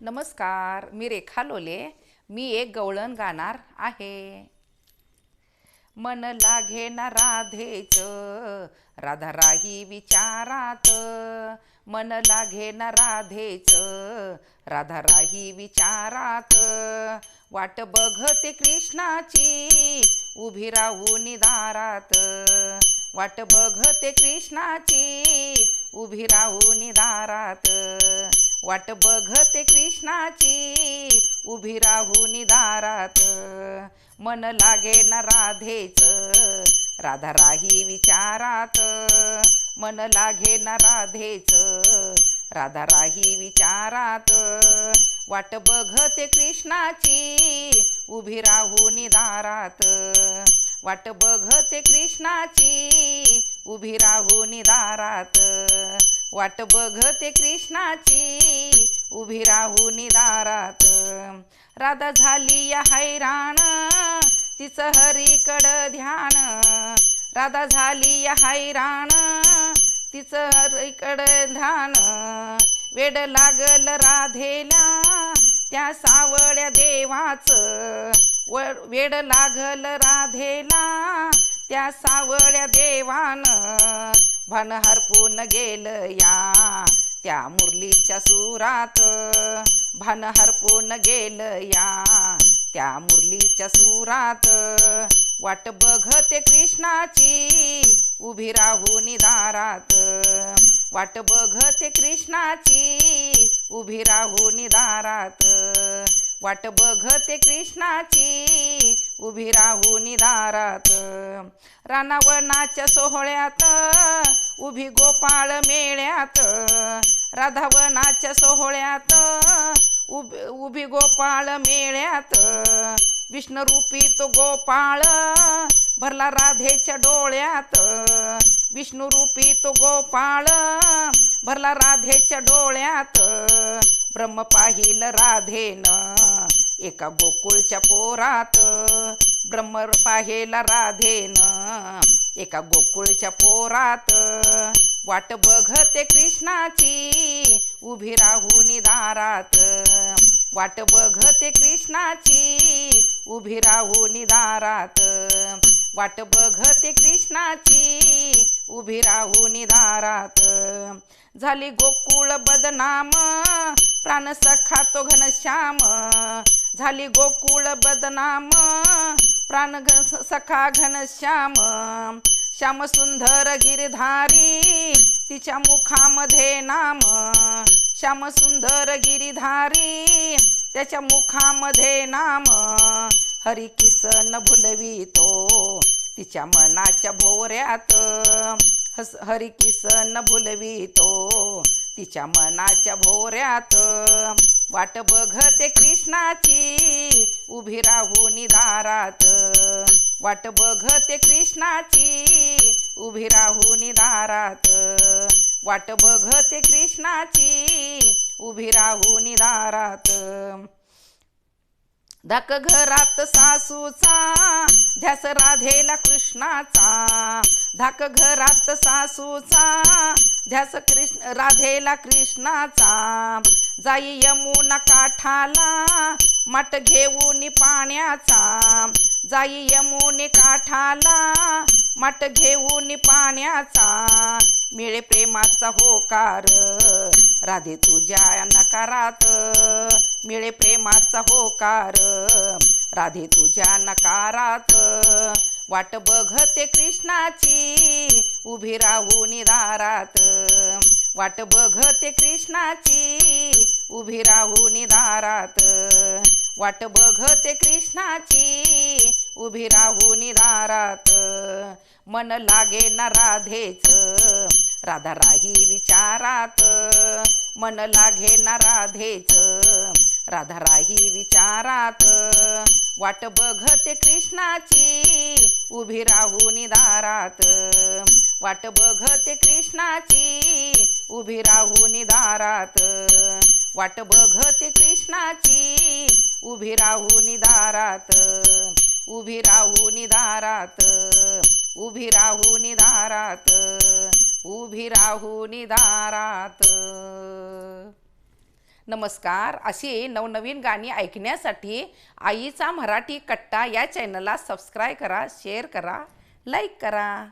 नमस्कार मी रेखा लोले. मी एक गवळण गाणार आहे. मन लागे ना राधेच राधा राही विचारात. मन लागे ना राधेच राधा राही विचारात. वाट बघते कृष्णाची उभी राहून दारात वाट बघते कृष्णाची उभी राहून दारात वाट बघते कृष्णाची उभी राहून दारात मन लागे ना राधेच राधा राही विचारात. मन लागे ना राधेच राधा राही विचारात. वाट बघते कृष्णाची उभी राहून दारात वाट बघते कृष्णाची उभी राहू निदारात. वाट बघते कृष्णाची उभी राहू निदारात. राधा झाली या हैराण तिचं हरीकड ध्यान. राधा झाली या हैराण तिचं हरीकड ध्यान. वेड लागल राधेला त्या सावळ्या देवाचं. व वेड लागल राधेला त्या सावळ्या देवान भान हरपून गेल या त्या मुरलीच्या सुरात भान हरपून गेल या त्या मुरलीच्या सुरात वाट बघते कृष्णाची उभी राहून दारात. वाट बघते कृष्णाची उभी राहून दारात. वाट बघते कृष्णाची उभी राहून दारात रानावनाच्या सोहळ्यात उभी गोपाळ मेळ्यात. राधावनाच्या सोहळ्यात उभी उभी गोपाळ मेळ्यात. विष्णुरूपी तो गोपाळ भरला राधेच्या डोळ्यात. विष्णुरूपी तो गोपाळ भरला राधेच्या डोळ्यात. ब्रह्म पाहिलं राधेन. एका गोकुळच्या पोरात ब्रह्मर पाहिला राधेन. एका गोकुळच्या पोरात वाट बघते कृष्णाची उभी राहून दारात. वाट बघते कृष्णाची उभी राहून दारात. वाट बघते कृष्णाची उभी राहून दारात. झाली गोकुळ बदनाम प्राण सखा तो घनश्याम. झाली गोकुळ बदनाम प्राण सखा घनश्याम श्याम सुंदर गिरधारी तिच्या मुखामध्ये नाम. श्याम सुंदर गिरिधारी त्याच्या मुखामध्ये नाम. हरी किसन भुलवितो तिच्या मनाच्या भोवऱ्यात. हस हरी किसन भुलवितो तिच्या मनाच्या भोऱ्यात. वाट बघते कृष्णाची उभी राहून दारात. वाट बघते कृष्णाची उभी राहून दारात. वाट बघते कृष्णाची उभी राहून दारात. धक घरात सासूचा ध्यास राधेला कृष्णाचा. धाक घरात सासूचा ध्यास कृष्ण राधेला कृष्णाचा. जाई यमुना काठाला मट घेऊन पाण्याचा. जाई यमुने काठाला मट घेऊन पाण्याचा. मिळे प्रेमाचा होकार राधे तुझ्या नकारात मिळे प्रेमाचा होकार. राधे तुझ्या नकारात वाट बघते कृष्णाची उभी राहून दारात. वाट बघते कृष्णाची उभी राहून दारात. वाट बघते कृष्णाची उभी राहून दारात मन लागे ना राधेच. राधा राही विचारात. मन लागे ना राधेच. राधा राही विचारात. वाट बघते कृष्णाची. उभी राहून दारात वाट बघते कृष्णाची. उभी राहून दारात वाट बघते कृष्णाची. उभी राहून दारात उभी राहू निधारात उभी राहू निधारात उभी राहू निधारात. नमस्कार अशी नवनवीन गाणी ऐकण्यासाठी आईचा मराठी कट्टा या चॅनलला सबस्क्राईब करा शेअर करा लाईक करा.